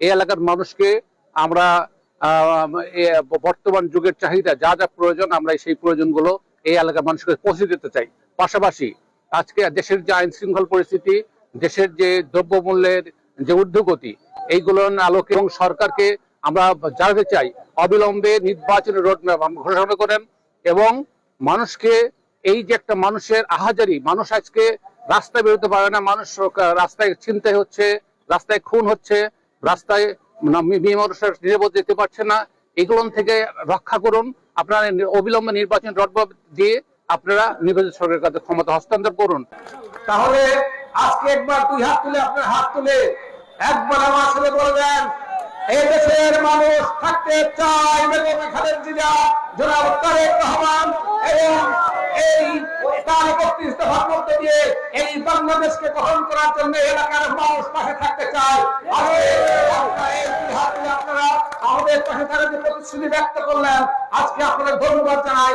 এই এলাকার মানুষকে আমরা বর্তমান যুগের চাহিদা, যা যা প্রয়োজন, আমরা সেই প্রয়োজনগুলো এই এলাকার মানুষকে পৌঁছে দিতে চাই। পাশাপাশি আজকে দেশের যে আইন শৃঙ্খল পরিস্থিতি, দেশের যে দ্রব্যমূল্যের যে ঊর্ধ্বগতি এইগুলোর আলোকে এবং সরকারকে আমরা জানাতে চাই। অবিলম্বে নির্বাচনের রোডম্যাপ ঘোষণা করেন এবং মানুষকে এই যে একটা মানুষের আহাজারি, মানুষ আজকে রাস্তায় বেরোতে পারে না, মানুষ রাস্তায় চিন্তায় হচ্ছে, রাস্তায় খুন হচ্ছে, রাস্তায় বিমর্ষের নিরাপদ যেতে পারছে না, এগুলো থেকে রক্ষা করুন। আপনারা অবিলম্বে নির্বাচন রডবাব দিয়ে আপনারা নির্বাচন সরকারের কাছে ক্ষমতা হস্তান্তর করুন। তাহলে আজকে একবার দুই হাত তুলে আপনার হাত তুলে একবার আমার সাথে বলবেন, এই দেশের মানুষ থাকতে চায় বেগম খালেদ জিয়া জনাব তারেক রহমান এবং এই তার একত্রিশ দফার মধ্যে দিয়ে এই বাংলাদেশকে গ্রহণ করার জন্য এলাকার মানুষ পাশে থাকতে চায়। আপনারা আমাদের পাশে থাকার যে প্রতিশ্রুতি ব্যক্ত করলেন, আজকে আপনাদের ধন্যবাদ জানাই।